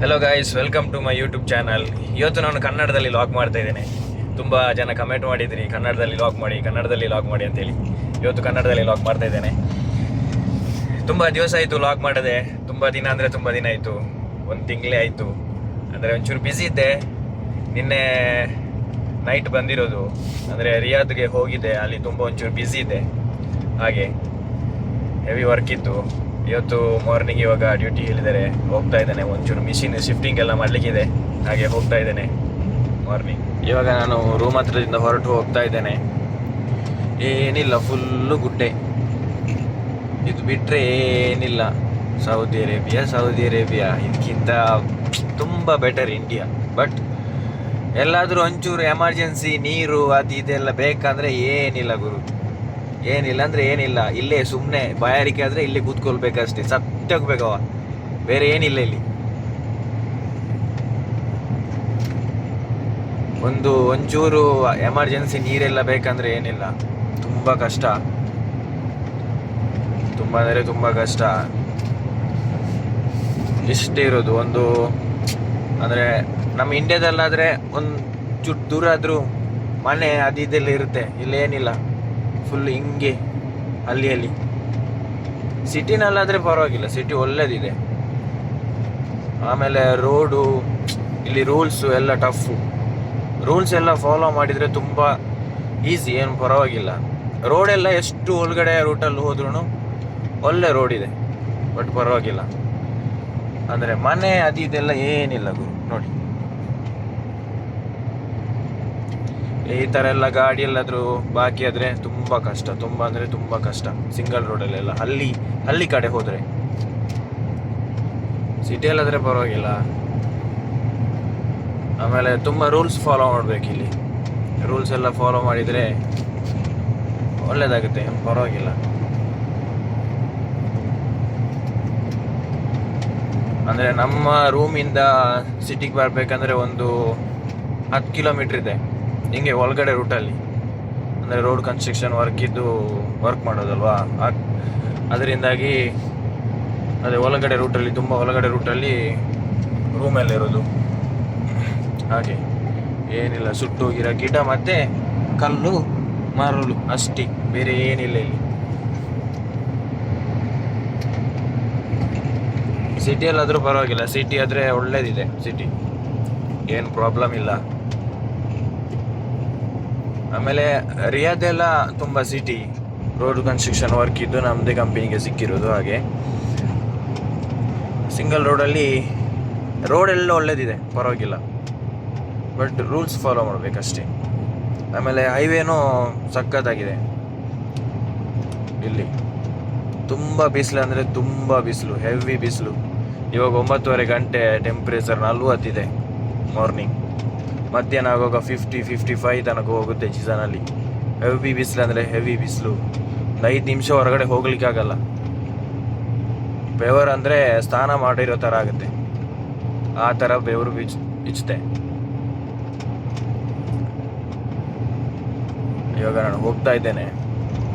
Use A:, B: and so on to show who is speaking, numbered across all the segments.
A: Hello guys welcome to my YouTube channel ಇವತ್ತು ನಾನು ಕನ್ನಡದಲ್ಲಿ ಲಾಗ್ ಮಾಡ್ತಾ ಇದ್ದೇನೆ. ತುಂಬ ಜನ ಕಮೆಂಟ್ ಮಾಡಿದ್ರಿ, ಕನ್ನಡದಲ್ಲಿ ಲಾಗ್ ಮಾಡಿ, ಕನ್ನಡದಲ್ಲಿ ಲಾಗ್ ಮಾಡಿ ಅಂತೇಳಿ. ಇವತ್ತು ಕನ್ನಡದಲ್ಲಿ ಲಾಗ್ ಮಾಡ್ತಾ ಇದ್ದೇನೆ. ತುಂಬ ದಿವಸ ಆಯಿತು ಲಾಗ್ ಮಾಡದೆ. ತುಂಬ ದಿನ ಅಂದರೆ ತುಂಬ ದಿನ ಆಯಿತು. ಒಂದು ತಿಂಗಳೇ ಆಯಿತು. ಅಂದರೆ ಒಂಚೂರು ಬ್ಯುಸಿ ಇದ್ದೆ. ನಿನ್ನೆ ನೈಟ್ ಬಂದಿರೋದು. ಅಂದರೆ ರಿಯಾದ್ಗೆ ಹೋಗಿದ್ದೆ. ಅಲ್ಲಿ ತುಂಬ ಒಂಚೂರು ಬ್ಯುಸಿ ಇದ್ದೆ. ಹಾಗೆ ಹೆವಿ ವರ್ಕ್ ಇತ್ತು. ಇವತ್ತು ಮಾರ್ನಿಂಗ್ ಇವಾಗ ಡ್ಯೂಟಿ ಹೇಳಿದ್ದಾರೆ ಹೋಗ್ತಾ ಇದ್ದಾನೆ. ಒಂಚೂರು ಮಿಷಿನ್ ಶಿಫ್ಟಿಂಗ್ ಎಲ್ಲ ಮಾಡಲಿಕ್ಕಿದೆ. ಹಾಗೆ ಹೋಗ್ತಾ ಇದ್ದೇನೆ. ಮಾರ್ನಿಂಗ್ ಇವಾಗ ನಾನು ರೂಮ್ ಹತ್ರದಿಂದ ಹೊರಟು ಹೋಗ್ತಾ ಇದ್ದೇನೆ. ಏನಿಲ್ಲ ಫುಲ್ಲು ಗುಡ್ಡೆ. ಇದು ಬಿಟ್ಟರೆ ಏನಿಲ್ಲ. ಸೌದಿ ಅರೇಬಿಯಾ ಸೌದಿ ಅರೇಬಿಯಾ ಇದಕ್ಕಿಂತ ತುಂಬ ಬೆಟರ್ ಇಂಡಿಯಾ ಬಟ್ ಎಲ್ಲಾದರೂ ಒಂಚೂರು ಎಮರ್ಜೆನ್ಸಿ ನೀರು, ಅದು ಇದೆಲ್ಲ ಬೇಕಂದರೆ ಏನಿಲ್ಲ ಗುರು. ಏನಿಲ್ಲ ಅಂದ್ರೆ ಏನಿಲ್ಲ. ಇಲ್ಲೇ ಸುಮ್ಮನೆ ಬಾಯಾರಿಕೆ ಆದರೆ ಇಲ್ಲೇ ಕೂತ್ಕೊಳ್ಬೇಕಷ್ಟೇ. ಸತ್ಯ ಹೋಗ್ಬೇಕವ ಬೇರೆ ಏನಿಲ್ಲ ಇಲ್ಲಿ. ಒಂದು ಒಂಚೂರು ಎಮರ್ಜೆನ್ಸಿ ನೀರೆಲ್ಲ ಬೇಕಂದ್ರೆ ಏನಿಲ್ಲ. ತುಂಬ ಕಷ್ಟ. ತುಂಬ ಅಂದರೆ ತುಂಬ ಕಷ್ಟ. ಇಷ್ಟೇ ಇರೋದು. ಒಂದು ಅಂದರೆ ನಮ್ಮ ಇಂಡಿಯಾದಲ್ಲಾದರೆ ಒಂದು ಚುಟ್ ದೂರ ಆದರೂ ಮನೆ ಅದು ಇದೆಲ್ಲ ಇರುತ್ತೆ. ಇಲ್ಲೇನಿಲ್ಲ ಫುಲ್ ಹಿಂಗೆ, ಅಲ್ಲಿ ಅಲ್ಲಿ. ಸಿಟಿನಲ್ಲಾದರೆ ಪರವಾಗಿಲ್ಲ, ಸಿಟಿ ಒಳ್ಳೇದಿದೆ. ಆಮೇಲೆ ರೋಡು, ಇಲ್ಲಿ ರೂಲ್ಸು ಎಲ್ಲ ಟಫು ರೂಲ್ಸ್ ಎಲ್ಲ ಫಾಲೋ ಮಾಡಿದರೆ ತುಂಬ ಈಸಿ ಏನು ಪರವಾಗಿಲ್ಲ. ರೋಡೆಲ್ಲ ಎಷ್ಟು ಒಳಗಡೆ ರೂಟಲ್ಲಿ ಹೋದ್ರೂ ಒಳ್ಳೆ ಇದೆ ಬಟ್ ಪರವಾಗಿಲ್ಲ. ಅಂದರೆ ಮನೆ, ಅದು ಇದೆಲ್ಲ ಏನಿಲ್ಲ ಗುರು, ನೋಡಿ. ಈ ಥರ ಎಲ್ಲ ಗಾಡಿ ಎಲ್ಲಾದರೂ ಬಾಕಿ ಆದರೆ ತುಂಬ ಕಷ್ಟ. ತುಂಬ ಅಂದರೆ ತುಂಬ ಕಷ್ಟ. ಸಿಂಗಲ್ ರೋಡಲ್ಲೆಲ್ಲ ಹಳ್ಳಿ ಹಳ್ಳಿ ಕಡೆ ಹೋದರೆ. ಸಿಟಿಯಲ್ಲಾದರೆ ಪರವಾಗಿಲ್ಲ. ಆಮೇಲೆ ತುಂಬ ರೂಲ್ಸ್ ಫಾಲೋ ಮಾಡ್ಬೇಕು ಇಲ್ಲಿ. ರೂಲ್ಸ್ ಎಲ್ಲ ಫಾಲೋ ಮಾಡಿದರೆ ಒಳ್ಳೇದಾಗುತ್ತೆ. ಏನ್ ಪರವಾಗಿಲ್ಲ. ಅಂದರೆ ನಮ್ಮ ರೂಮಿಂದ ಸಿಟಿಗೆ ಬರಬೇಕಂದ್ರೆ ಒಂದು ಹತ್ತು ಕಿಲೋಮೀಟ್ರ್ ಇದೆ. ಹಿಂಗೆ ಒಳಗಡೆ ರೂಟಲ್ಲಿ, ಅಂದರೆ ರೋಡ್ ಕನ್ಸ್ಟ್ರಕ್ಷನ್ ವರ್ಕ್ ಇದ್ದು ವರ್ಕ್ ಮಾಡೋದಲ್ವಾ? ಅದರಿಂದಾಗಿ ಅದೇ ಒಳಗಡೆ ರೂಟಲ್ಲಿ, ತುಂಬ ಒಳಗಡೆ ರೂಟಲ್ಲಿ ಇರೋದು. ಹಾಗೆ, ಏನಿಲ್ಲ ಸುಟ್ಟೋಗಿರೋ ಗಿಡ ಮತ್ತು ಕಲ್ಲು, ಮರಳು, ಅಷ್ಟೇ, ಬೇರೆ ಏನಿಲ್ಲ ಇಲ್ಲಿ. ಸಿಟಿಯಲ್ಲಾದರೂ ಪರವಾಗಿಲ್ಲ ಸಿಟಿ ಆದರೆ ಒಳ್ಳೇದಿದೆ ಸಿಟಿ ಏನು ಪ್ರಾಬ್ಲಮ್ ಇಲ್ಲ. ಆಮೇಲೆ ರಿಯಾದ್ ಎಲ್ಲ ತುಂಬ ಸಿಟಿ ರೋಡ್ ಕನ್ಸ್ಟ್ರಕ್ಷನ್ ವರ್ಕ್ ಇದ್ದು ನಮ್ಮದೇ ಕಂಪನಿಗೆ ಸಿಕ್ಕಿರೋದು ಹಾಗೆ. ಸಿಂಗಲ್ ರೋಡಲ್ಲಿ ರೋಡ್ ಎಲ್ಲ ಒಳ್ಳೇದಿದೆ, ಪರವಾಗಿಲ್ಲ. ಬಟ್ ರೂಲ್ಸ್ ಫಾಲೋ ಮಾಡಬೇಕಷ್ಟೇ. ಆಮೇಲೆ ಹೈವೇನೂ ಸಖತ್ತಾಗಿದೆ. ಇಲ್ಲಿ ತುಂಬ ಬಿಸಿಲು ಅಂದರೆ ತುಂಬ ಬಿಸಿಲು ಹೆವಿ ಬಿಸಿಲು. ಇವಾಗ ಒಂಬತ್ತುವರೆ ಗಂಟೆ ಟೆಂಪ್ರೇಚರ್ ನಲ್ವತ್ತಿದೆ ಮಾರ್ನಿಂಗ್ ಮಧ್ಯಾಹ್ನ ಆಗುವಾಗ ಫಿಫ್ಟಿ ಫಿಫ್ಟಿ ಫೈವ್ ತನಕ ಹೋಗುತ್ತೆ ಸೀಸನಲ್ಲಿ ಹೆವಿ ಬಿಸಿಲು ಅಂದರೆ ಹೆವಿ ಬಿಸಿಲು. ಐದು ನಿಮಿಷ ಹೊರಗಡೆ ಹೋಗ್ಲಿಕ್ಕೆ ಆಗಲ್ಲ. ಬೆವರು ಅಂದರೆ ಸ್ನಾನ ಮಾಡಿರೋ ಥರ ಆಗುತ್ತೆ. ಆ ಥರ ಬೆವರು ಬಿಚ್ ಬಿಚ್ಚುತ್ತೆ ಇವಾಗ ನಾನು ಹೋಗ್ತಾ ಇದ್ದೇನೆ.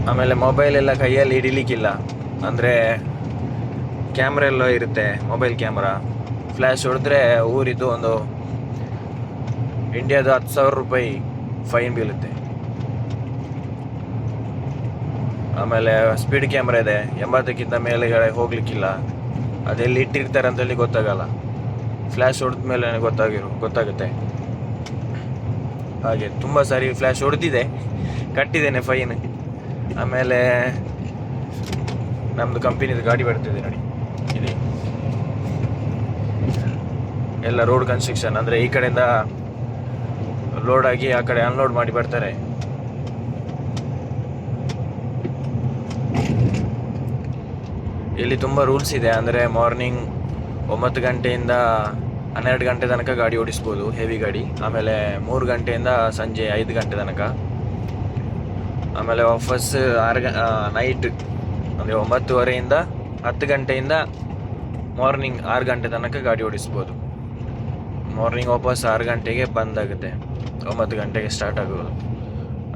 A: ಆಮೇಲೆ ಮೊಬೈಲ್ ಎಲ್ಲ ಕೈಯಲ್ಲಿ ಹಿಡಿಲಿಕ್ಕಿಲ್ಲ. ಅಂದರೆ ಕ್ಯಾಮ್ರಾ ಎಲ್ಲ ಇರುತ್ತೆ ಮೊಬೈಲ್ ಕ್ಯಾಮ್ರಾ ಫ್ಲ್ಯಾಶ್ ಹೊಡೆದ್ರೆ ಊರಿದ್ದು ಒಂದು ಇಂಡಿಯಾದ ಹತ್ತು ಸಾವಿರ ರೂಪಾಯಿ ಫೈನ್ ಬೀಳುತ್ತೆ. ಆಮೇಲೆ ಸ್ಪೀಡ್ ಕ್ಯಾಮ್ರಾ ಇದೆ, ಎಂಬತ್ತಕ್ಕಿಂತ ಮೇಲೆ ಹೋಗ್ಲಿಕ್ಕಿಲ್ಲ. ಅದೆಲ್ಲಿ ಇಟ್ಟಿರ್ತಾರೆ ಅಂತೇಳಿ ಗೊತ್ತಾಗಲ್ಲ. ಫ್ಲ್ಯಾಶ್ ಹೊಡೆದ ಮೇಲೆ ಗೊತ್ತಾಗಿರು, ಗೊತ್ತಾಗುತ್ತೆ. ಹಾಗೆ ತುಂಬ ಸಾರಿ ಫ್ಲ್ಯಾಶ್ ಹೊಡೆದಿದೆ, ಕಟ್ಟಿದ್ದೇನೆ ಫೈನ್. ಆಮೇಲೆ ನಮ್ಮದು ಕಂಪನಿದು ಗಾಡಿ ಬರ್ತಿದೆ ನೋಡಿ ಇದೆ ಎಲ್ಲ ರೋಡ್ ಕನ್ಸ್ಟ್ರಕ್ಷನ್ ಅಂದರೆ ಈ ಕಡೆಯಿಂದ ಲೋಡ್ ಆಗಿ ಆ ಕಡೆ ಅನ್ಲೋಡ್ ಮಾಡಿ ಬರ್ತಾರೆ. ಇಲ್ಲಿ ತುಂಬ ರೂಲ್ಸ್ ಇದೆ, ಅಂದರೆ ಮಾರ್ನಿಂಗ್ ಒಂಬತ್ತು ಗಂಟೆಯಿಂದ ಹನ್ನೆರಡು ಗಂಟೆ ತನಕ ಗಾಡಿ ಓಡಿಸ್ಬೋದು ಹೆವಿ ಗಾಡಿ. ಆಮೇಲೆ ಮೂರು ಗಂಟೆಯಿಂದ ಸಂಜೆ ಐದು ಗಂಟೆ ತನಕ. ಆಮೇಲೆ ವಾಪಸ್ ಆರು ಗ ನೈಟ್ ಅಂದರೆ ಒಂಬತ್ತುವರೆಯಿಂದ ಹತ್ತು ಗಂಟೆಯಿಂದ ಮಾರ್ನಿಂಗ್ ಆರು ಗಂಟೆ ತನಕ ಗಾಡಿ ಓಡಿಸ್ಬೋದು. ಮಾರ್ನಿಂಗ್ ವಾಪಸ್ ಆರು ಗಂಟೆಗೆ ಬಂದಾಗುತ್ತೆ. ಒಂಬತ್ತು ಗಂಟೆಗೆ ಸ್ಟಾರ್ಟ್ ಆಗೋದು.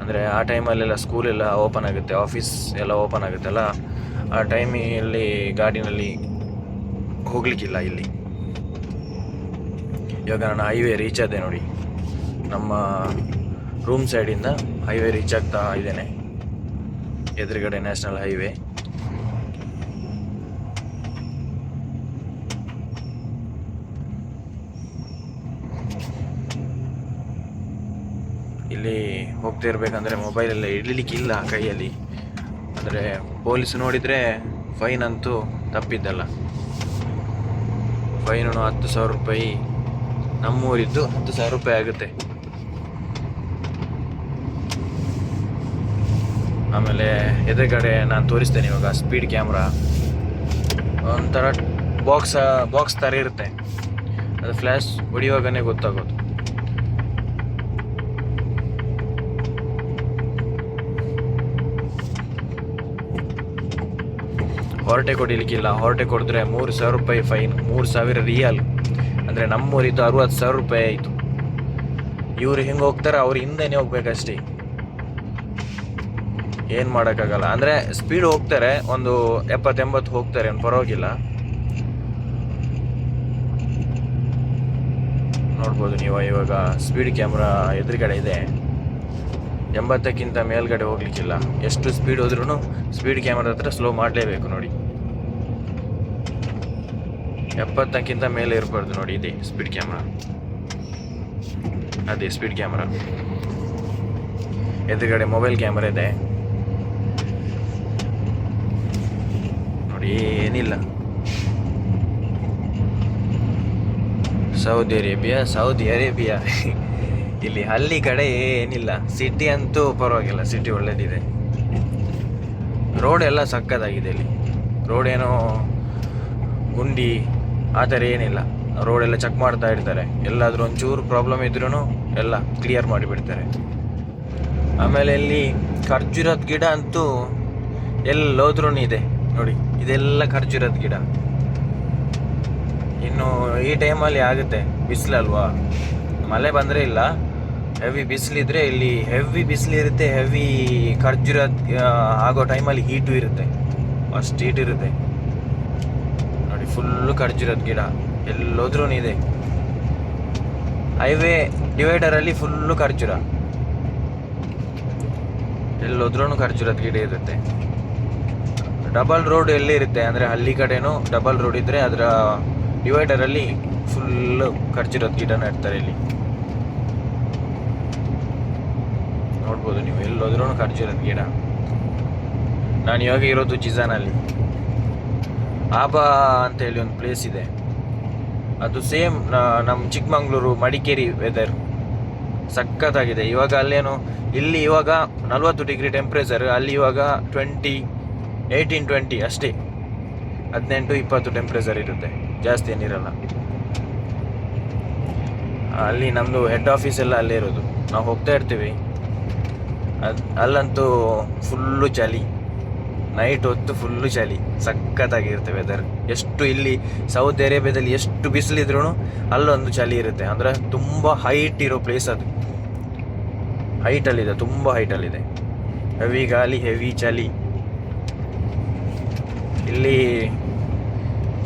A: ಅಂದರೆ ಆ ಟೈಮಲ್ಲೆಲ್ಲ ಸ್ಕೂಲೆಲ್ಲ ಓಪನ್ ಆಗುತ್ತೆ ಆಫೀಸ್ ಎಲ್ಲ ಓಪನ್ ಆಗುತ್ತಲ್ಲ? ಆ ಟೈಮಲ್ಲಿ ಗಾಡಿನಲ್ಲಿ ಹೋಗ್ಲಿಕ್ಕಿಲ್ಲ ಇಲ್ಲಿ. ಇವಾಗ ನಾನು ಹೈವೇ ರೀಚ್ ಆದೆ ನೋಡಿ. ನಮ್ಮ ರೂಮ್ ಸೈಡಿಂದ ಹೈವೇ ರೀಚ್ ಆಗ್ತಾ ಇದ್ದೇನೆ. ಎದುರುಗಡೆ ನ್ಯಾಷನಲ್ ಹೈವೇ ಇಲ್ಲಿ ಹೋಗ್ತಿರ್ಬೇಕಂದ್ರೆ ಮೊಬೈಲೆಲ್ಲ ಇಡಲಿಕ್ಕಿಲ್ಲ ಕೈಯಲ್ಲಿ. ಅಂದರೆ ಪೊಲೀಸ್ ನೋಡಿದರೆ ಫೈನ್ ಅಂತೂ ತಪ್ಪಿದ್ದಲ್ಲ. ಫೈನು ಹತ್ತು ಸಾವಿರ ರೂಪಾಯಿ. ನಮ್ಮೂರಿದ್ದು ಹತ್ತು ಸಾವಿರ ರೂಪಾಯಿ ಆಗುತ್ತೆ. ಆಮೇಲೆ ಎದುರುಗಡೆ ನಾನು ತೋರಿಸ್ತೇನೆ ಇವಾಗ ಸ್ಪೀಡ್ ಕ್ಯಾಮ್ರಾ ಒಂಥರ ಬಾಕ್ಸ್ ಬಾಕ್ಸ್ ಥರ ಇರುತ್ತೆ. ಅದು ಫ್ಲ್ಯಾಶ್ ಹೊಡಿಯುವಾಗನೇ ಗೊತ್ತಾಗೋದು. ಹೊರಟೆ ಕೊಡಿಲಿಕ್ಕಿಲ್ಲ. ಹೊರಟೆ ಕೊಡಿದ್ರೆ ಮೂರು ಸಾವಿರ ರೂಪಾಯಿ ಫೈನ್ ಮೂರು ಸಾವಿರ ರಿಯಲ್ ಅಂದರೆ ನಮ್ಮೂರಿದ್ದು ಅರುವತ್ತು ಸಾವಿರ ರೂಪಾಯಿ ಆಯಿತು. ಇವರು ಹಿಂಗೆ ಹೋಗ್ತಾರೆ, ಅವ್ರ ಹಿಂದೆನೇ ಹೋಗ್ಬೇಕಷ್ಟೇ. ಏನು ಮಾಡೋಕ್ಕಾಗಲ್ಲ. ಅಂದರೆ ಸ್ಪೀಡ್ ಹೋಗ್ತಾರೆ, ಒಂದು ಎಪ್ಪತ್ತೆಂಬತ್ತು ಹೋಗ್ತಾರೆ, ಏನು ಪರವಾಗಿಲ್ಲ. ನೋಡ್ಬೋದು ನೀವು ಇವಾಗ ಸ್ಪೀಡ್ ಕ್ಯಾಮ್ರಾ ಎದುರುಗಡೆ ಇದೆ. ಎಂಬತ್ತಕ್ಕಿಂತ ಮೇಲ್ಗಡೆ ಹೋಗ್ಲಿಕ್ಕಿಲ್ಲ. ಎಷ್ಟು ಸ್ಪೀಡ್ ಹೋದ್ರೂ ಸ್ಪೀಡ್ ಕ್ಯಾಮ್ರಾ ಹತ್ರ ಸ್ಲೋ ಮಾಡಲೇಬೇಕು ನೋಡಿ. ಎಪ್ಪತ್ತಕ್ಕಿಂತ ಮೇಲೆ ಇರಬಾರ್ದು ನೋಡಿ ಇದೆ ಸ್ಪೀಡ್ ಕ್ಯಾಮ್ರಾ ಅದೇ ಸ್ಪೀಡ್ ಕ್ಯಾಮ್ರಾ ಎದುರುಗಡೆ ಮೊಬೈಲ್ ಕ್ಯಾಮ್ರಾ ಇದೆ. ನೋಡಿ ಏನಿಲ್ಲ. ಸೌದಿ ಅರೇಬಿಯಾ ಸೌದಿ ಅರೇಬಿಯಾ ಇಲ್ಲಿ ಹಳ್ಳಿ ಕಡೆ ಏನಿಲ್ಲ. ಸಿಟಿ ಅಂತೂ ಪರವಾಗಿಲ್ಲ. ಸಿಟಿ ಒಳ್ಳೇದಿದೆ. ರೋಡ್ ಎಲ್ಲ ಸಕ್ಕತ್ತಾಗಿದೆ ಇಲ್ಲಿ. ರೋಡ್ ಏನೋ ಗುಂಡಿ, ಆ ಥರ ಏನಿಲ್ಲ. ರೋಡ್ ಎಲ್ಲ ಚೆಕ್ ಮಾಡ್ತಾ ಇರ್ತಾರೆ. ಎಲ್ಲಾದರೂ ಒಂಚೂರು ಪ್ರಾಬ್ಲಮ್ ಇದ್ರೂ ಎಲ್ಲ ಕ್ಲಿಯರ್ ಮಾಡಿಬಿಡ್ತಾರೆ. ಆಮೇಲೆ ಇಲ್ಲಿ ಖರ್ಜೂರದ ಗಿಡ ಅಂತೂ ಎಲ್ಲೋದ್ರೂ ಇದೆ. ನೋಡಿ, ಇದೆಲ್ಲ ಖರ್ಜೂರದ ಗಿಡ. ಇನ್ನು ಈ ಟೈಮಲ್ಲಿ ಆಗುತ್ತೆ. ಬಿಸಿಲಲ್ವಾ? ಮಳೆ ಬಂದರೆ ಇಲ್ಲ. ಹೆವಿ ಬಿಸಿಲಿದ್ರೆ ಇಲ್ಲಿ ಹೆವಿ ಬಿಸಿಲಿರುತ್ತೆ ಹೆವಿ ಖರ್ಜೂರ ಆಗೋ ಟೈಮಲ್ಲಿ ಹೀಟು ಇರುತ್ತೆ. ಅಷ್ಟು ಹೀಟ್ ಇರುತ್ತೆ. ನೋಡಿ ಫುಲ್ಲು ಖರ್ಜೂರದ ಗಿಡ. ಎಲ್ಲೋದ್ರೂ ಇದೆ. ಹೈವೇ ಡಿವೈಡರಲ್ಲಿ ಫುಲ್ಲು ಖರ್ಜೂರ. ಎಲ್ಲೋದ್ರೂ ಖರ್ಜೂರದ ಗಿಡ ಇರುತ್ತೆ. ಡಬಲ್ ರೋಡ್ ಎಲ್ಲಿ ಇರುತ್ತೆ? ಅಂದರೆ ಹಳ್ಳಿ ಕಡೆನೂ ಡಬಲ್ ರೋಡ್ ಇದ್ದರೆ ಅದರ ಡಿವೈಡರಲ್ಲಿ ಫುಲ್ಲು ಖರ್ಜೂರದ ಗಿಡ ನೆಡ್ತಾರೆ ಇಲ್ಲಿ ನೋಡ್ಬೋದು ನೀವು ಎಲ್ಲೋದ್ರೂ ಖರ್ಜೂರದ ಗಿಡ. ನಾನು ಇವಾಗ ಇರೋದು ಜಿಜಾನಲ್ಲಿ. ಆಬಾ ಅಂತ ಹೇಳಿ ಒಂದು ಪ್ಲೇಸ್ ಇದೆ. ಅದು ಸೇಮ್ ನಮ್ಮ ಚಿಕ್ಕಮಂಗ್ಳೂರು ಮಡಿಕೇರಿ ವೆದರ್ ಸಖತ್ತಾಗಿದೆ. ಇವಾಗ ಅಲ್ಲೇನು, ಇಲ್ಲಿ ಇವಾಗ ನಲ್ವತ್ತು ಡಿಗ್ರಿ ಟೆಂಪ್ರೇಚರ್ ಅಲ್ಲಿ ಇವಾಗ ಟ್ವೆಂಟಿ ಏಯ್ಟೀನ್ ಟ್ವೆಂಟಿ ಅಷ್ಟೇ. ಹದಿನೆಂಟು, ಇಪ್ಪತ್ತು ಟೆಂಪ್ರೇಚರ್ ಇರುತ್ತೆ. ಜಾಸ್ತಿ ಏನಿರಲ್ಲ. ಅಲ್ಲಿ ನಮ್ಮದು ಹೆಡ್ ಆಫೀಸ್ ಎಲ್ಲ ಅಲ್ಲೇ ಇರೋದು. ನಾವು ಹೋಗ್ತಾ ಇರ್ತೀವಿ. ಅದು ಅಲ್ಲಂತೂ ಫುಲ್ಲು ಚಳಿ. ನೈಟ್ ಹೊತ್ತು ಫುಲ್ಲು ಚಳಿ. ಸಖತ್ತಾಗಿರುತ್ತೆ ವೆದರ್ ಎಷ್ಟು ಇಲ್ಲಿ ಸೌತ್ ಅರೇಬಿಯಾದಲ್ಲಿ ಎಷ್ಟು ಬಿಸಿಲಿದ್ರೂ ಅಲ್ಲೊಂದು ಚಳಿ ಇರುತ್ತೆ. ಅಂದರೆ ತುಂಬ ಹೈಟ್ ಇರೋ ಪ್ಲೇಸ್ ಅದು. ಹೈಟಲ್ಲಿದೆ ತುಂಬ ಹೈಟಲ್ಲಿದೆ ಹೆವಿ ಗಾಲಿ ಹೆವಿ ಚಳಿ. ಇಲ್ಲಿ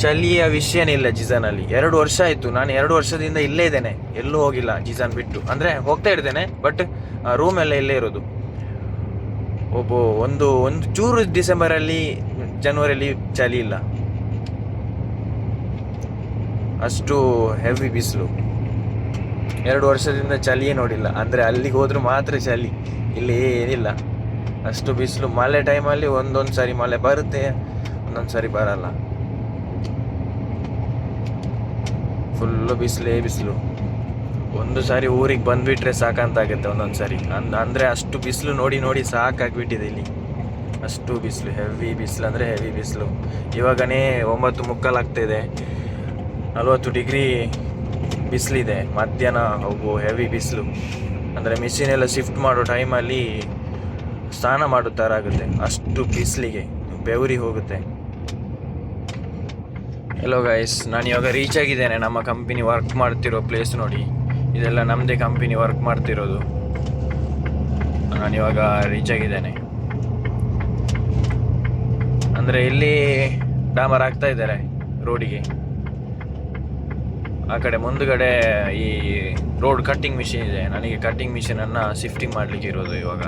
A: ಚಳಿಯ ವಿಷಯನಿಲ್ಲ ಜಿಜಾನಲ್ಲಿ ಎರಡು ವರ್ಷ ಆಯಿತು. ನಾನು ಎರಡು ವರ್ಷದಿಂದ ಇಲ್ಲೇ ಇದ್ದೇನೆ. ಎಲ್ಲೂ ಹೋಗಿಲ್ಲ ಜಿಸಾನ್ ಬಿಟ್ಟು. ಅಂದರೆ ಹೋಗ್ತಾ ಇರ್ತೇನೆ ಬಟ್ ರೂಮ್ ಎಲ್ಲ ಇಲ್ಲೇ ಇರೋದು. ಒಬ್ಬ ಒಂದು ಒಂದು ಚೂರು ಡಿಸೆಂಬರಲ್ಲಿ, ಜನವರಿಯಲ್ಲಿ ಚಳಿ ಇಲ್ಲ. ಅಷ್ಟು ಹೆವಿ ಬಿಸಿಲು. ಎರಡು ವರ್ಷದಿಂದ ಚಳಿಯೇ ನೋಡಿಲ್ಲ. ಅಂದರೆ ಅಲ್ಲಿಗೆ ಹೋದರೂ ಮಾತ್ರ ಚಳಿ. ಇಲ್ಲಿ ಏನಿಲ್ಲ. ಅಷ್ಟು ಬಿಸಿಲು. ಮಳೆ ಟೈಮಲ್ಲಿ ಒಂದೊಂದು ಸಾರಿ ಮಳೆ ಬರುತ್ತೆ, ಒಂದೊಂದು ಸಾರಿ ಬರಲ್ಲ. ಫುಲ್ಲು ಬಿಸಿಲೇ ಬಿಸಿಲು. ಒಂದು ಸಾರಿ ಊರಿಗೆ ಬಂದ್ಬಿಟ್ರೆ ಸಾಕಂತಾಗುತ್ತೆ ಒಂದೊಂದು ಸಾರಿ. ಅಂದ್, ಅಂದರೆ ಅಷ್ಟು ಬಿಸಿಲು ನೋಡಿ ನೋಡಿ ಸಾಕಾಗ್ಬಿಟ್ಟಿದೆ ಇಲ್ಲಿ. ಅಷ್ಟು ಬಿಸಿಲು ಹೆವಿ ಬಿಸಿಲು ಅಂದರೆ ಹೆವಿ ಬಿಸಿಲು. ಇವಾಗನೇ ಒಂಬತ್ತು ಮುಕ್ಕಾಲಾಗ್ತಿದೆ ನಲ್ವತ್ತು ಡಿಗ್ರಿ ಬಿಸಿಲಿದೆ. ಮಧ್ಯಾಹ್ನ ಹೋಗು ಹೆವಿ ಬಿಸಿಲು. ಅಂದರೆ ಮಿಷಿನ್ ಎಲ್ಲ ಶಿಫ್ಟ್ ಮಾಡೋ ಟೈಮಲ್ಲಿ ಸ್ನಾನ ಮಾಡೋ ಥರ ಆಗುತ್ತೆ. ಅಷ್ಟು ಬಿಸಿಲಿಗೆ ಬೆವರಿ ಹೋಗುತ್ತೆ. ಹಲೋ ಗಾಯ್ಸ್ ನಾನು ಇವಾಗ ರೀಚ್ ಆಗಿದ್ದೇನೆ. ನಮ್ಮ ಕಂಪನಿ ವರ್ಕ್ ಮಾಡ್ತಿರೋ ಪ್ಲೇಸ್ ನೋಡಿ. ಇದೆಲ್ಲ ನಮ್ಮದೇ ಕಂಪನಿ ವರ್ಕ್ ಮಾಡ್ತಿರೋದು. ನಾನು ಇವಾಗ ರೀಚ್ ಆಗಿದ್ದೇನೆ. ಅಂದರೆ ಇಲ್ಲಿ ಡಾಮರ್ ಆಗ್ತಾ ಇದ್ದಾರೆ ರೋಡಿಗೆ. ಆ ಕಡೆ ಮುಂದುಗಡೆ ಈ ರೋಡ್ ಕಟ್ಟಿಂಗ್ ಮಿಷಿನ್ ಇದೆ. ನನಗೆ ಕಟ್ಟಿಂಗ್ ಮಿಷಿನನ್ನು ಶಿಫ್ಟಿಂಗ್ ಮಾಡಲಿಕ್ಕೆ ಇರೋದು ಇವಾಗ.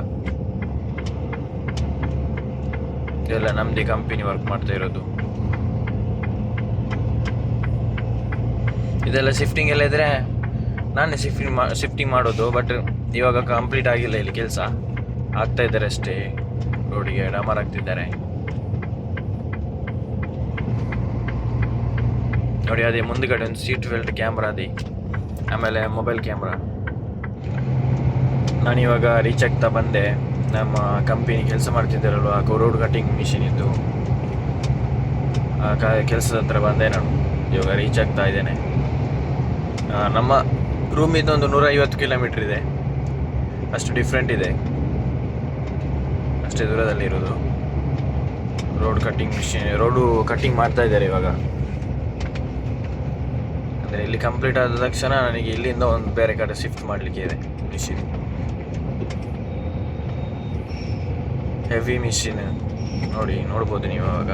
A: ಇದೆಲ್ಲ ನಮ್ಮದೇ ಕಂಪನಿ ವರ್ಕ್ ಮಾಡ್ತಾ ಇರೋದು. ಇದೆಲ್ಲ ಶಿಫ್ಟಿಂಗ್ ಎಲ್ಲ ಇದ್ರೆ ನಾನೇ ಶಿಫ್ಟಿಂಗ್ ಮಾ ಶಿಫ್ಟಿಂಗ್ ಮಾಡೋದು ಬಟ್ ಇವಾಗ ಕಂಪ್ಲೀಟ್ ಆಗಿಲ್ಲ ಇಲ್ಲಿ ಕೆಲಸ. ಆಗ್ತಾ ಇದ್ದಾರೆ ಅಷ್ಟೇ. ರೋಡಿಗೆ ಡಮರ್ ಆಗ್ತಿದ್ದಾರೆ. ನೋಡಿ, ಅದೇ ಮುಂದ್ಗಡೆ ಒಂದು ಸೀಟ್ ಬೆಲ್ಟ್ ಕ್ಯಾಮ್ರಾ ಅದೇ. ಆಮೇಲೆ ಮೊಬೈಲ್ ಕ್ಯಾಮ್ರಾ ನಾನಿವಾಗ ರೀಚ್ ಆಗ್ತಾ ಬಂದೆ. ನಮ್ಮ ಕಂಪನಿ ಕೆಲಸ ಮಾಡ್ತಿದ್ದಾರಲ್ವ ರೋಡ್ ಕಟಿಂಗ್ ಮಿಷಿನ್ ಇದ್ದು ಕೆಲಸದ ಹತ್ರ ಬಂದೆ ನಾನು. ಇವಾಗ ರೀಚ್ ಆಗ್ತಾ ಇದ್ದೇನೆ. ನಮ್ಮ ರೂಮ್ ಒಂದು ನೂರ ಐವತ್ತು ಕಿಲೋಮೀಟ್ರ್ ಇದೆ. ಅಷ್ಟು ಡಿಫ್ರೆಂಟ್ ಇದೆ. ಅಷ್ಟೇ ದೂರದಲ್ಲಿ ಇರೋದು. Road cutting machine road cutting ಮಾಡ್ತಾ ಇದ್ದಾರೆ ಇವಾಗ. ಅಂದರೆ ಇಲ್ಲಿ ಕಂಪ್ಲೀಟ್ ಆದ ತಕ್ಷಣ ನನಗೆ ಇಲ್ಲಿಂದ ಒಂದು ಬೇರೆ ಕಡೆ ಶಿಫ್ಟ್ ಮಾಡಲಿಕ್ಕೆ ಇದೆ ಮಿಷಿನ್ ಹೆವಿ ಮಿಷಿನ್ ನೋಡಿ, ನೋಡ್ಬೋದು ನೀವು ಅವಾಗ.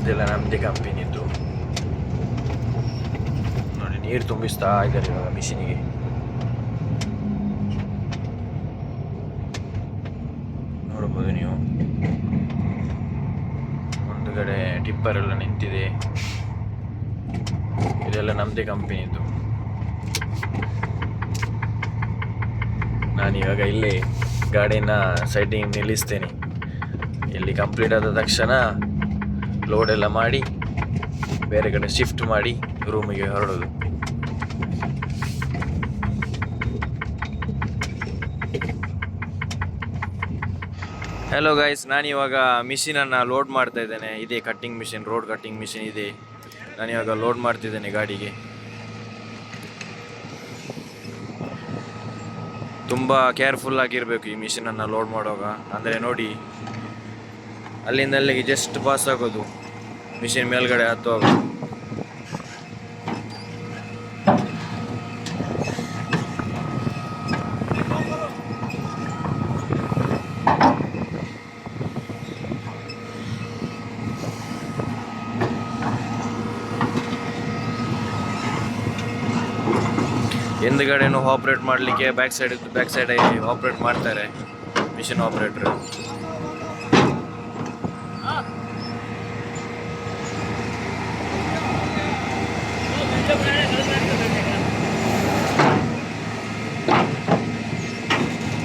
A: ಇದೆಲ್ಲ ನಮ್ಮದೇ ಕಂಪನಿದ್ದು ನೀರು ತುಂಬಿಸ್ತಾ ಇದ್ದಾರೆ ಇವಾಗ ಮಿಷಿನಿಗೆ. ನೋಡ್ಬೋದು ನೀವು. ಮುಂದುಗಡೆ ಟಿಪ್ಪರ್ ಎಲ್ಲ ನಿಂತಿದೆ. ಇದೆಲ್ಲ ನಮ್ಮದೇ ಕಂಪನಿದ್ದು. ನಾನಿವಾಗ ಇಲ್ಲಿ ಗಾಡಿನ ಸೈಡಿಂಗ್ ನಿಲ್ಲಿಸ್ತೇನೆ. ಇಲ್ಲಿ ಕಂಪ್ಲೀಟ್ ಆದ ತಕ್ಷಣ ಲೋಡ್ ಎಲ್ಲ ಮಾಡಿ, ಬೇರೆ ಕಡೆ ಶಿಫ್ಟ್ ಮಾಡಿ ರೂಮಿಗೆ ಹೊರಡೋದು. ಹಲೋ ಗೈಸ್ ಇವಾಗ ಮಿಷಿನನ್ನು ಲೋಡ್ ಮಾಡ್ತಾ ಇದ್ದೇನೆ. ಇದೆ cutting machine road cutting machine ಇದೆ. ನಾನು ಇವಾಗ ಲೋಡ್ ಮಾಡ್ತಿದ್ದೇನೆ ಗಾಡಿಗೆ. ತುಂಬ ಕೇರ್ಫುಲ್ ಆಗಿರಬೇಕು ಈ ಮಿಷಿನನ್ನು ಲೋಡ್ ಮಾಡುವಾಗ. ಅಂದರೆ ನೋಡಿ, ಅಲ್ಲಿಂದ ಅಲ್ಲಿಗೆ ಜಸ್ಟ್ ಪಾಸ್ ಆಗೋದು. ಮಿಷಿನ್ ಮೇಲ್ಗಡೆ ಹತ್ತುವಾಗ. ಹಿಂದ್ಗಡೆನೂ ಆಪ್ರೇಟ್ ಮಾಡಲಿಕ್ಕೆ back side back side operate ಮಾಡ್ತಾರೆ ಮಿಷಿನ್ ಆಪ್ರೇಟ್ರು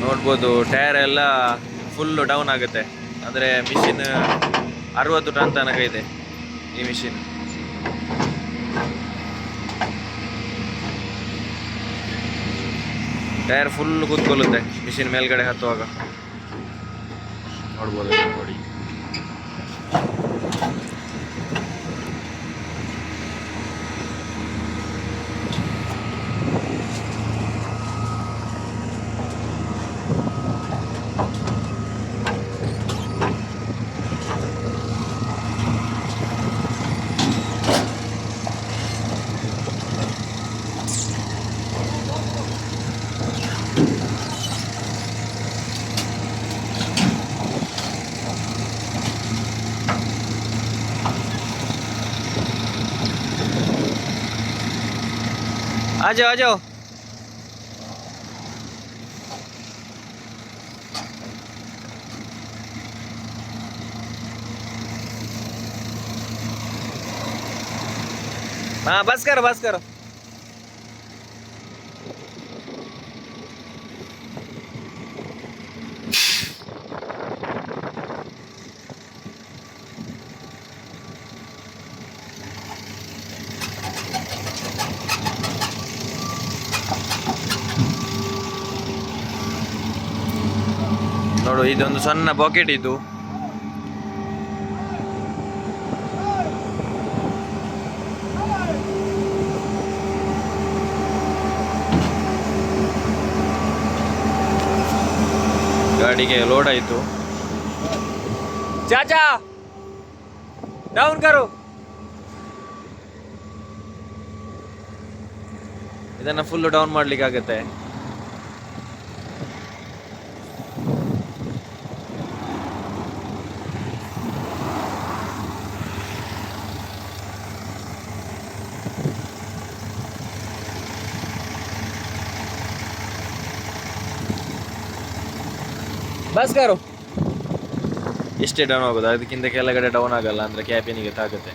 A: ನೋಡ್ಬೋದು ಟೈರ್ ಎಲ್ಲ ಫುಲ್ಲು ಡೌನ್ ಆಗುತ್ತೆ. ಅಂದರೆ ಮಿಷಿನ್ ಅರವತ್ತು ಟನ್ ತನಕ ಇದೆ ಈ ಮಿಷಿನ್ ಟೈರ್ ಫುಲ್ ಕೂತ್ಕೊಳ್ಳುತ್ತೆ. ಮಿಷಿನ್ ಮೇಲ್ಗಡೆ ಹತ್ತುವಾಗ. ನೋಡ್ಬೋದು ನೀವು ನೋಡಿ आ जाओ आ जाओ हाँ बस करो बस करो ನೋಡು ಇದೊಂದು ಸಣ್ಣ ಪಾಕೆಟ್ ಇದು. ಗಾಡಿಗೆ ಲೋಡ್ ಆಯಿತು. ಚಾಚಾ! ಡೌನ್ ಕರು. ಇದನ್ನ ಫುಲ್ ಡೌನ್ ಮಾಡ್ಲಿಕ್ಕೆ ಭಾಸ್ಕರು. ಎಷ್ಟೇ ಡೌನ್ ಆಗೋದು ಅದಕ್ಕಿಂತ ಕೆಳಗಡೆ ಡೌನ್ ಆಗಲ್ಲ ಅಂದರೆ ಕ್ಯಾಬಿನಿಗೆ ತಾಗುತ್ತೆ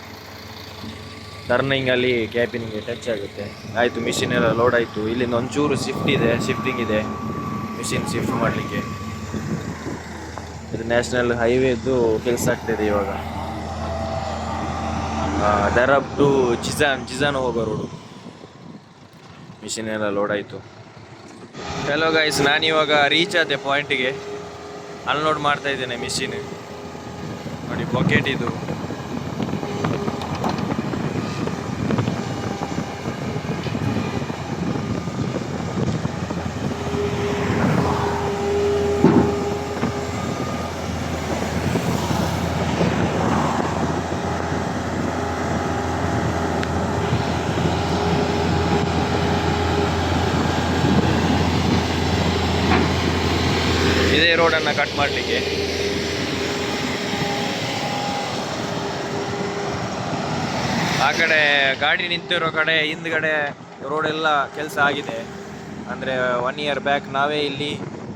A: ಟರ್ನಿಂಗಲ್ಲಿ ಕ್ಯಾಬಿನಿಗೆ ಟಚ್ ಆಗುತ್ತೆ. ಆಯಿತು ಮಿಷಿನ್ ಎಲ್ಲ ಲೋಡ್ ಆಯಿತು. ಇಲ್ಲಿಂದ ಒಂಚೂರು ಶಿಫ್ಟ್ ಇದೆ ಶಿಫ್ಟಿಂಗ್ ಇದೆ. ಮಿಷಿನ್ ಶಿಫ್ಟ್ ಮಾಡಲಿಕ್ಕೆ. ಇದು ನ್ಯಾಷನಲ್ ಹೈವೇದು ಕೆಲಸ ಆಗ್ತಿದೆ ಇವಾಗ. ದರಬ್ ಟು ಜಿಜಾನ್ ಜಿಜಾನ್ ಹೋಗೋ ರೋಡು ಮಿಷಿನ್ ಎಲ್ಲ ಲೋಡ್ ಆಯಿತು. ಹಲೋ ಗೈಸ್ ನಾನಿವಾಗ ರೀಚ್ ಆದೆ ಪಾಯಿಂಟಿಗೆ ಅನ್ಲೋಡ್ ಮಾಡ್ತಾ ಇದ್ದೇನೆ ಮಿಷಿನ್ ನೋಡಿ ಬಕೆಟ್ ಇದು ರೋಡನ್ನು ಕಟ್ ಮಾಡಲಿಕ್ಕೆ. ಆ ಕಡೆ ಗಾಡಿ ನಿಂತಿರೋ ಕಡೆ, ಹಿಂದ್ಗಡೆ ರೋಡೆಲ್ಲ ಕೆಲಸ ಆಗಿದೆ. ಅಂದರೆ ಒನ್ ಇಯರ್ ಬ್ಯಾಕ್ ನಾವೇ ಇಲ್ಲಿ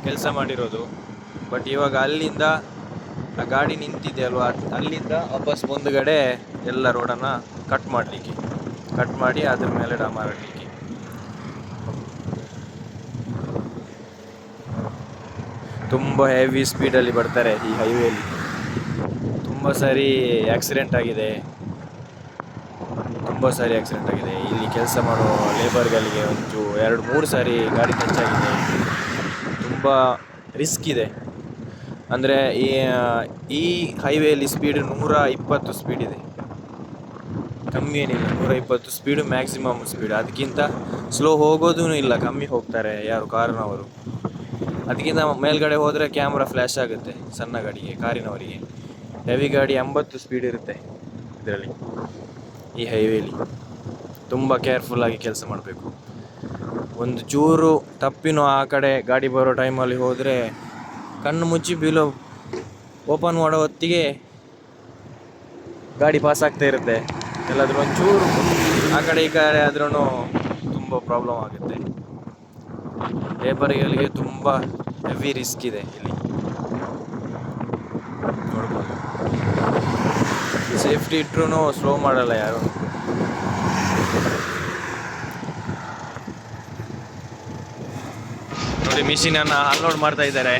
A: ಕೆಲಸ ಮಾಡಿರೋದು. ಬಟ್ ಇವಾಗ ಅಲ್ಲಿಂದ ಆ ಗಾಡಿ ನಿಂತಿದೆ ಅಲ್ವಾ? ಅಲ್ಲಿಂದ ವಾಪಸ್ ಮುಂದ್ಗಡೆ ಎಲ್ಲ ರೋಡನ್ನು ಕಟ್ ಮಾಡಲಿಕ್ಕೆ. ಕಟ್ ಮಾಡಿ ಅದ್ರ ಮೇಲೆ ಡಾ ಮಾಡಲಿಕ್ಕೆ ತುಂಬ ಹೆವಿ ಸ್ಪೀಡಲ್ಲಿ ಬರ್ತಾರೆ ಈ ಹೈವೇಲಿ ತುಂಬ ಸಾರಿ ಆಕ್ಸಿಡೆಂಟ್ ಆಗಿದೆ. ತುಂಬ ಸಾರಿ ಆಕ್ಸಿಡೆಂಟ್ ಆಗಿದೆ. ಇಲ್ಲಿ ಕೆಲಸ ಮಾಡೋ ಲೇಬರ್ಗಳಿಗೆ ಒಂದು ಎರಡು, ಮೂರು ಸಾರಿ ಗಾಡಿ ಖರ್ಚಾಗಿದೆ ತುಂಬ ರಿಸ್ಕ್ ಇದೆ. ಅಂದರೆ ಈ ಈ ಹೈವೇಲಿ ಸ್ಪೀಡ್ ನೂರ ಇಪ್ಪತ್ತು ಸ್ಪೀಡ್ ಇದೆ. ಕಮ್ಮಿ ಏನಿಲ್ಲ. ನೂರ ಇಪ್ಪತ್ತು ಸ್ಪೀಡು ಮ್ಯಾಕ್ಸಿಮಮ್ ಸ್ಪೀಡ್ ಅದಕ್ಕಿಂತ ಸ್ಲೋ ಹೋಗೋದೂ ಇಲ್ಲ. ಕಮ್ಮಿ ಹೋಗ್ತಾರೆ ಯಾರು ಕಾರಿನವರು. ಅದಕ್ಕಿಂತ ಮೇಲ್ಗಡೆ ಹೋದರೆ ಕ್ಯಾಮ್ರಾ ಫ್ಲ್ಯಾಶ್ ಆಗುತ್ತೆ, ಸಣ್ಣ ಗಾಡಿಗೆ, ಕಾರಿನವರಿಗೆ. ಹೆವಿ ಗಾಡಿ ಎಂಬತ್ತು ಸ್ಪೀಡ್ ಇರುತ್ತೆ ಇದರಲ್ಲಿ, ಈ ಹೈವೇಲಿ ತುಂಬ ಕೇರ್ಫುಲ್ಲಾಗಿ ಕೆಲಸ ಮಾಡಬೇಕು. ಒಂದು ಚೂರು ತಪ್ಪಿನೂ ಆ ಕಡೆ ಗಾಡಿ ಬರೋ ಟೈಮಲ್ಲಿ ಹೋದರೆ ಕಣ್ಣು ಮುಚ್ಚಿ ಬೀಳೋ ಓಪನ್ ಮಾಡೋ ಹೊತ್ತಿಗೆ ಗಾಡಿ ಪಾಸ್ ಆಗ್ತಾ ಇರುತ್ತೆ. ಒಂದು ಒಂಚೂರು ಆ ಕಡೆ ಈ ಕಡೆ ಆದ್ರೂ ತುಂಬ ಪ್ರಾಬ್ಲಮ್ ಆಗುತ್ತೆ. ಲೇಬರ್ಗಳಿಗೆ ತುಂಬ ಹೆವಿ ರಿಸ್ಕ್ ಇದೆ ಇಲ್ಲಿ. ನೋಡ್ಬೋದು. ಸೇಫ್ಟಿ ಇಟ್ರೂ ಸ್ಲೋ ಮಾಡಲ್ಲ ಯಾರು. ನೋಡಿ, ಮಿಷಿನನ್ನು ಅನ್ಲೋಡ್ ಮಾಡ್ತಾ ಇದ್ದಾರೆ.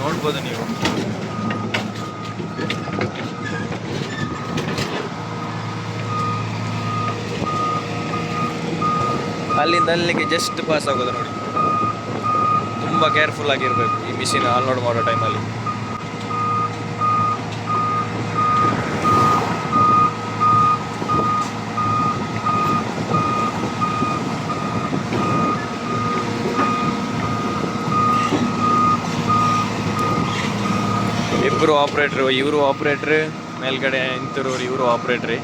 A: ನೋಡ್ಬೋದು ನೀವು. ಅಲ್ಲಿಂದ ಅಲ್ಲಿಗೆ ಜಸ್ಟ್ ಪಾಸ್ ಆಗೋದು ನೋಡಿ. ತುಂಬ ಕೇರ್ಫುಲ್ ಆಗಿರಬೇಕು ಈ ಮಿಷಿನ್ ಅನ್ಲೋಡ್ ಮಾಡೋ ಟೈಮಲ್ಲಿ ಇಬ್ಬರು ಆಪ್ರೇಟ್ರು ಇವರು ಆಪ್ರೇಟ್ರ್ ಮೇಲ್ಗಡೆ ನಿಂತಿರೋರು ಇವರು ಆಪ್ರೇಟ್ರಿ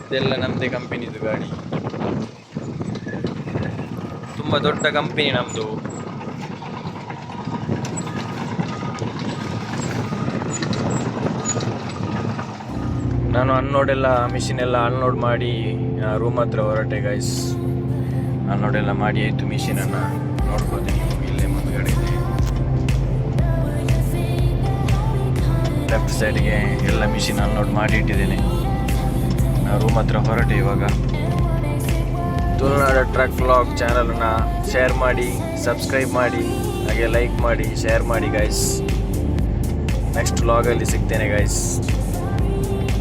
A: ಇದೆಲ್ಲ ನಮ್ಮದೇ ಕಂಪನಿದು ಗಾಡಿ. ತುಂಬ ದೊಡ್ಡ ಕಂಪನಿ ನಮ್ಮದು ನಾನು ಅನ್ಲೋಡ್ ಎಲ್ಲ ಮಿಷಿನ್ ಎಲ್ಲ ಅನ್ಲೋಡ್ ಮಾಡಿ ರೂಮ್ ಹತ್ರ ಹೊರಟೆ ಗೈಸ್ ಅನ್ಲೋಡ್ ಎಲ್ಲ ಮಾಡಿ ಆಯಿತು ಅನ್ನ. ನೋಡ್ಕೋತೀನಿ ಇಲ್ಲೇ ಮುಂದ್ಗಡೆ ಇದೆ. ಲೆಫ್ಟ್ ಸೈಡ್ಗೆ ಎಲ್ಲ ಮಿಷಿನ್ ಅನ್ಲೋಡ್ ಮಾಡಿ ಇಟ್ಟಿದ್ದೇನೆ. ರೂಮ್ ಹತ್ರ ಹೊರಟೆ ಇವಾಗ. ತುಳುನಾಡ ಟ್ರಕ್ ವ್ಲಾಗ್ ಚಾನಲನ್ನು ಶೇರ್ ಮಾಡಿ ಸಬ್ಸ್ಕ್ರೈಬ್ ಮಾಡಿ, ಹಾಗೆ ಲೈಕ್ ಮಾಡಿ ಶೇರ್ ಮಾಡಿ ಗೈಸ್ ನೆಕ್ಸ್ಟ್ ವ್ಲಾಗಲ್ಲಿ ಸಿಗ್ತೇನೆ ಗೈಸ್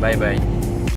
A: ಬಾಯ್ ಬಾಯ್